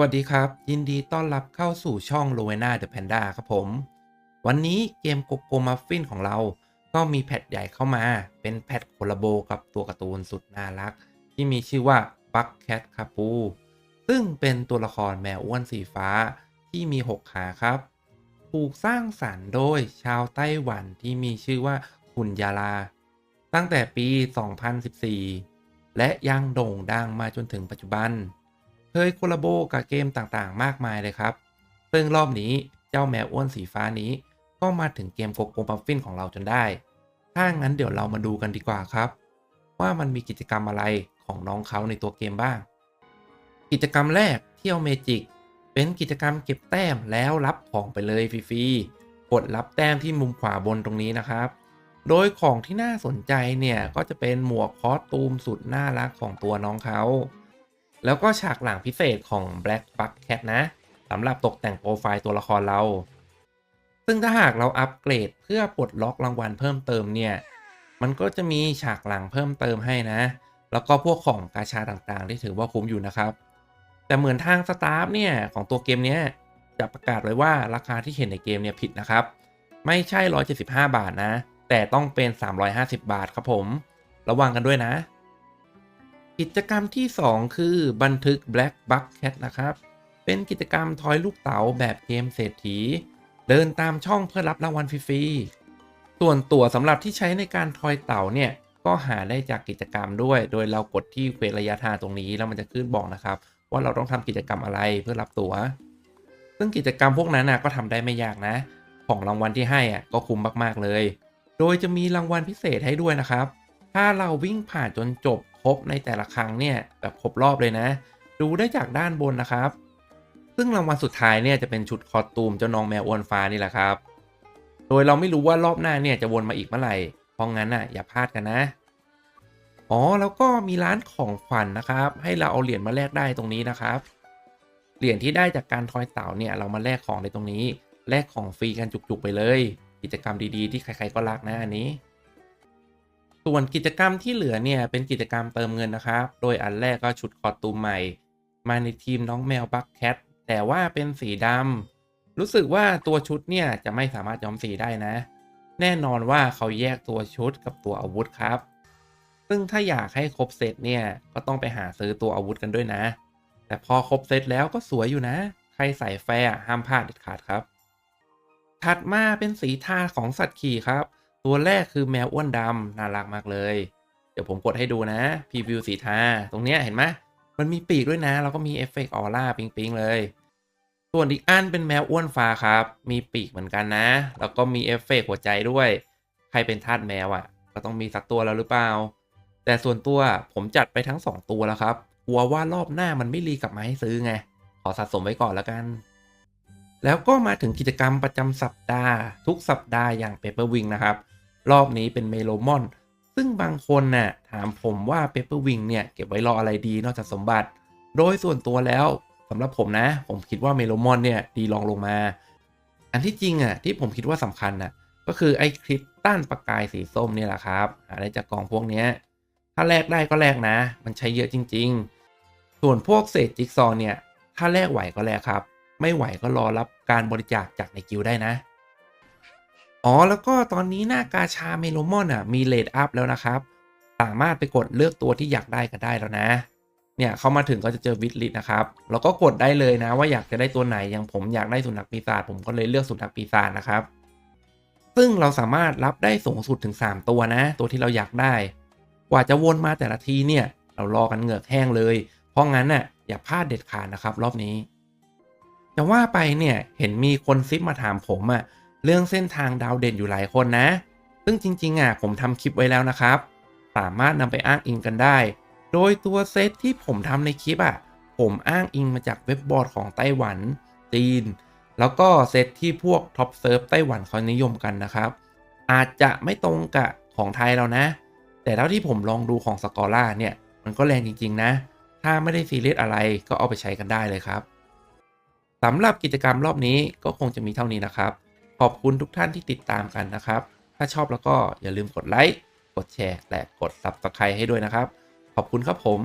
วัสดีครับ ยินดีต้อนรับเข้าสู่ช่อง r o w e n a the Panda ครับผม วันนี้เกมโกโกมัฟฟินของเรา ก็มีแพทใหญ่เข้ามา เป็นแพทโคลาโบกับตัวการ์ตูนสุดน่ารัก ที่มีชื่อว่า Bug Cat คาปูซึ่งเป็นตัวละครแมวอ้วนสีฟ้าที่มี 6 ขาครับ ถูกสร้างสรรค์โดยชาวไต้หวันที่มีชื่อว่าคุนยาลา ตั้งแต่ปี 2014 และยังโด่งดังมาจนถึงปัจจุบัน เคยโคลาโบกับเกมต่างๆ มากมายเลยครับ ซึ่งรอบนี้เจ้าแมวอ้วนสีฟ้านี้ ก็มาถึงเกมโกโก้มัฟฟินของเราจนได้ ถ้างั้นเดี๋ยวเรามาดูกันดีกว่าครับ ว่ามันมีกิจกรรมอะไรของน้องเขาในตัวเกมบ้าง กิจกรรมแรกเที่ยวเมจิก เป็นกิจกรรมเก็บแต้มแล้วรับของไปเลยฟรีๆ กดรับแต้มที่มุมขวาบนตรงนี้นะครับ โดยของที่น่าสนใจเนี่ยก็จะเป็นหมวกคอสตูมสุดน่ารักของตัวน้องเขา แล้วก็ฉากหลังพิเศษของ Black Bug Cat นะสำหรับตกแต่งโปรไฟล์ตัวละครเรา ซึ่งถ้าหากเราอัปเกรดเพื่อปลดล็อกรางวัลเพิ่มเติมเนี่ย มันก็จะมีฉากหลังเพิ่มเติมให้นะ แล้วก็พวกของกาชาต่างๆ ที่ถือว่าคุ้มอยู่นะครับ แต่เหมือนทางสตาฟเนี่ยของตัวเกมเนี้ยจะประกาศไว้ว่าราคาที่เห็นในเกมเนี่ยผิดนะครับ ไม่ใช่ 175 บาทนะ แต่ต้องเป็น 350 บาทครับผม ระวังกันด้วยนะ กิจกรรมที่ 2 คือบันทึก Black Bucket นะครับ เป็นกิจกรรมทอยลูกเต๋าแบบเกมเศรษฐี เดินตามช่องเพื่อรับรางวัลฟรีๆ ส่วนตั๋วสำหรับที่ใช้ในการทอยเต๋าเนี่ย ก็หาได้จากกิจกรรมด้วย โดยเรากดที่เควสระยะทางตรงนี้แล้วมันจะขึ้นบอกนะครับ ว่าเราต้องทำกิจกรรมอะไรเพื่อรับตั๋ว ซึ่งกิจกรรมพวกนั้นนะก็ทำได้ไม่ยากนะ ของรางวัลที่ให้อะก็คุ้มมากๆเลย โดยจะมีรางวัลพิเศษให้ด้วยนะครับ ถ้าเราวิ่งผ่านจนจบ ครบในแต่ละครั้งเนี่ยแบบครบรอบเลยนะ ดูได้จากด้านบนนะครับ ซึ่งรางวัลสุดท้ายเนี่ยจะเป็นชุดคอตูมเจ้าน้องแมวอ้วนฟ้านี่แหละครับ โดยเราไม่รู้ว่ารอบหน้าเนี่ยจะวนมาอีกเมื่อไหร่เพราะงั้นอะอย่าพลาดกันนะอ๋อแล้วก็มีร้านของขวัญนนะครับ ให้เราเอาเหรียญมาแลกได้ตรงนี้นะครับ เหรียญที่ได้จากการทอยเต่าเนี่ยเรามาแลกของในตรงนี้แลกของฟรีกันจุกๆไปเลย กิจกรรมดีๆที่ใครๆก็รักนะอันนี้ ส่วนกิจกรรมที่เหลือเนี่ยเป็นกิจกรรมเติมเงินนะครับ โดยอันแรกก็ชุดคอตูมใหม่ มาในทีมน้องแมวบักแคทแต่ว่าเป็นสีดำรู้สึกว่าตัวชุดเนี่ยจะไม่สามารถย้อมสีได้นะ แน่นอนว่าเขาแยกตัวชุดกับตัวอาวุธครับ ซึ่งถ้าอยากให้ครบเซตเนี่ยก็ต้องไปหาซื้อตัวอาวุธกันด้วยนะ แต่พอครบเซตแล้วก็สวยอยู่นะ ใครใส่แฟร์ห้ามพลาดเด็ดขาดครับ ถัดมาเป็นสีทาของสัตว์ขี่ครับ ตัวแรกคือแมวอ้วนดำน่ารักมากเลย เดี๋ยวผมกดให้ดูนะพรีวิวสีทา ตรงเนี้ยเห็นไหมมันมีปีกด้วยนะ แล้วก็มีเอฟเฟกต์ออร่าปิงๆเลย ส่วนอีกอันเป็นแมวอ้วนฟ้าครับ มีปีกเหมือนกันนะ แล้วก็มีเอฟเฟกต์หัวใจด้วย ใครเป็นทาสแมวอะ่ะ ก็ต้องมีสักตัวแล้วหรือเปล่า แต่ส่วนตัวผมจัดไปทั้ง 2 ตัวแล้วครับ กลัวว่ารอบหน้ามันไม่รีกลับมาให้ซื้อไง ขอสะสมไว้ก่อนแล้วกัน แล้วก็มาถึงกิจกรรมประจำสัปดาห์ ทุกสัปดาห์อย่าง Paper Wing นะครับ รอบนี้เป็นเมโลมอน ซึ่งบางคนน่ะถามผมว่า Paper Wing เนี่ยเก็บไว้รออะไรดีนอกจากสมบัติ โดยส่วนตัวแล้วสำหรับผมนะ ผมคิดว่าเมโลมอนเนี่ยดีลองลงมา อันที่จริงอะที่ผมคิดว่าสำคัญน่ะก็คือไอ้คริสตันประกายสีส้มเนี่ยแหละครับหาได้จากกล่องพวกนี้ถ้าแลกได้ก็แลกนะ มันใช้เยอะจริง ๆ ส่วนพวกเศษจิ๊กซอว์เนี่ยถ้าแลกไหวก็แลกครับ ไม่ไหวก็รอรับการบริจาคจากในกิลได้นะ อ๋อแล้วก็ตอนนี้หน้ากาชาเมโลมอนอะมีเลดอัพแล้วนะครับ สามารถไปกดเลือกตัวที่อยากได้ก็ได้แล้วนะ เนี่ยเข้ามาถึงก็จะเจอวิดลิตนะครับ แล้วก็กดได้เลยนะว่าอยากจะได้ตัวไหนอย่างผมอยากได้สุนัขปีศาจผมก็เลยเลือกสุนัขปีศาจนะครับ ซึ่งเราสามารถรับได้สูงสุดถึง 3 ตัวนะ ตัวที่เราอยากได้ กว่าจะวนมาแต่ละทีเนี่ยเรารอกันเหงือกแห้งเลย เพราะงั้นน่ะอย่าพลาดเด็ดขาดนะครับรอบนี้ จะว่าไปเนี่ยเห็นมีคนซิปมาถามผมอะเรื่องเส้นทางดาวเด่นอยู่หลายคนนะ ซึ่งจริงๆอะผมทำคลิปไว้แล้วนะครับ สามารถนำไปอ้างอิงกันได้ โดยตัวเซตที่ผมทำในคลิปอะผมอ้างอิงมาจากเว็บบอร์ดของไต้หวัน จีน แล้วก็เซตที่พวกท็อปเซิร์ฟไต้หวันเขานิยมกันนะครับ อาจจะไม่ตรงกับของไทยเรานะ แต่เท่าที่ผมลองดูของสกอร่าเนี่ย มันก็แรงจริงๆนะ ถ้าไม่ได้ซีเรียสอะไรก็เอาไปใช้กันได้เลยครับ สำหรับกิจกรรมรอบนี้ก็คงจะมีเท่านี้นะครับ ขอบคุณทุกท่านที่ติดตามกันนะครับ ถ้าชอบแล้วก็อย่าลืมกดไลค์ กดแชร์ และกด Subscribe ให้ด้วยนะครับ ขอบคุณครับผม